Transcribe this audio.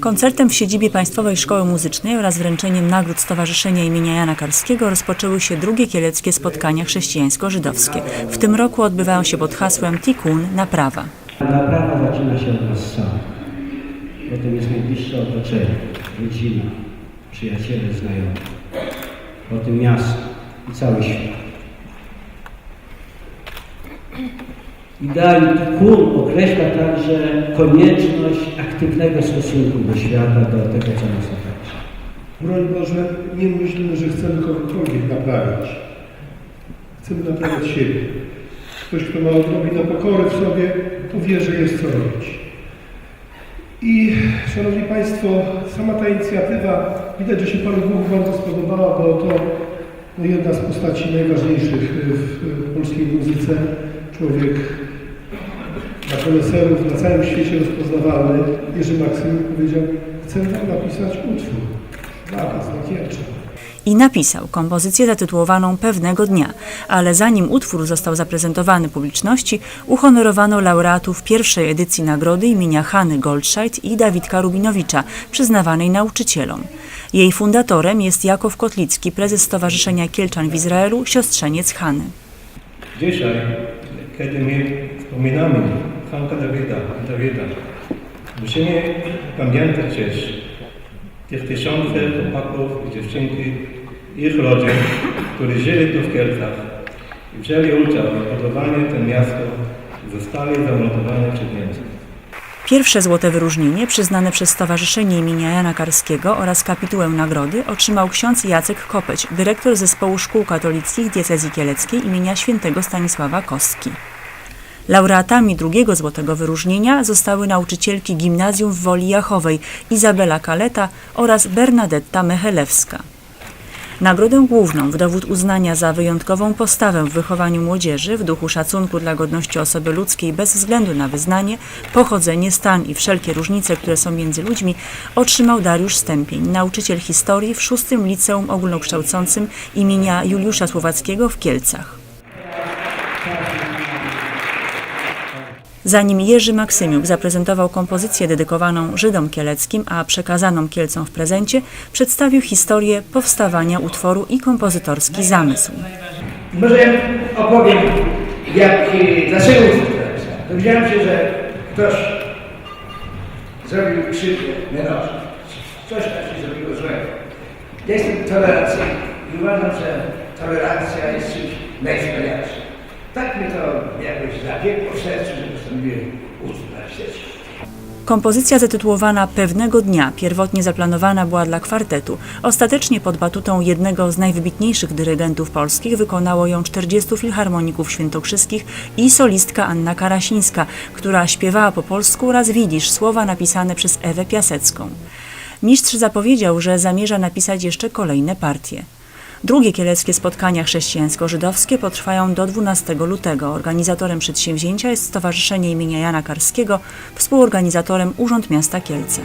Koncertem w siedzibie Państwowej Szkoły Muzycznej oraz wręczeniem nagród Stowarzyszenia imienia Jana Karskiego rozpoczęły się drugie kieleckie spotkania chrześcijańsko-żydowskie. W tym roku odbywają się pod hasłem Tikkun Naprawa. Naprawa zaczyna się od nas samych. Potem jest najbliższe otoczenie, rodzina, przyjaciele, znajomi. Potem miasto i cały świat. Idea Tikkun określa także konieczność aktywnego stosunku do świata, do tego, co nas otacza. Broń Boże, nie myślimy, że chcemy kogokolwiek naprawić. Chcemy naprawiać siebie. Ktoś, kto ma odrobinę pokory w sobie, to wie, że jest co robić. I Szanowni Państwo, sama ta inicjatywa, widać, że się Panu Bogu bardzo spodobała, bo to no, jedna z postaci najważniejszych w polskiej muzyce. Człowiek dla koneserów na całym świecie rozpoznawalny. Jerzy Maksym powiedział, chcę Wam napisać utwór dla Was, na Kielcze. I napisał kompozycję zatytułowaną Pewnego Dnia, ale zanim utwór został zaprezentowany publiczności, uhonorowano laureatów pierwszej edycji nagrody imienia Hany Goldscheid i Dawidka Rubinowicza, przyznawanej nauczycielom. Jej fundatorem jest Jakow Kotlicki, prezes Stowarzyszenia Kielczan w Izraelu, siostrzeniec Hany. Dzisiaj, kiedy my wspominamy Hanka Dawida, Dawida, musimy pamiętać też tych tysiące chłopaków i dziewczynki, ich rodzin, którzy żyli tu w Kielcach i wzięli udział w budowaniu tego miasta i zostali zamordowani przez Niemców. Pierwsze złote wyróżnienie przyznane przez Stowarzyszenie imienia Jana Karskiego oraz kapitułę nagrody otrzymał ksiądz Jacek Kopeć, dyrektor zespołu szkół katolickich diecezji kieleckiej imienia świętego Stanisława Kostki. Laureatami drugiego złotego wyróżnienia zostały nauczycielki gimnazjum w Woli Jachowej Izabela Kaleta oraz Bernadetta Mechelewska. Nagrodę główną w dowód uznania za wyjątkową postawę w wychowaniu młodzieży w duchu szacunku dla godności osoby ludzkiej bez względu na wyznanie, pochodzenie, stan i wszelkie różnice, które są między ludźmi, otrzymał Dariusz Stępień, nauczyciel historii w szóstym liceum ogólnokształcącym imienia Juliusza Słowackiego w Kielcach. Zanim Jerzy Maksymiuk zaprezentował kompozycję dedykowaną Żydom kieleckim, a przekazaną Kielcom w prezencie, przedstawił historię powstawania utworu i kompozytorski zamysł. Może opowiem, jak, dlaczego. Dowiedziałem się, że ktoś zrobił krzywdę Merowi. Coś się zrobiło złego. Ja jestem tolerancyjny i uważam, że tolerancja jest czymś najwspanialszym. Tak to jakoś zabiegło w sercu, że postanowiłem napisać. Kompozycja zatytułowana Pewnego Dnia pierwotnie zaplanowana była dla kwartetu. Ostatecznie pod batutą jednego z najwybitniejszych dyrygentów polskich wykonało ją 40 filharmoników świętokrzyskich i solistka Anna Karasińska, która śpiewała po polsku oraz widzisz słowa napisane przez Ewę Piasecką. Mistrz zapowiedział, że zamierza napisać jeszcze kolejne partie. Drugie kieleckie spotkania chrześcijańsko-żydowskie potrwają do 12 lutego. Organizatorem przedsięwzięcia jest Stowarzyszenie imienia Jana Karskiego, współorganizatorem Urząd Miasta Kielce.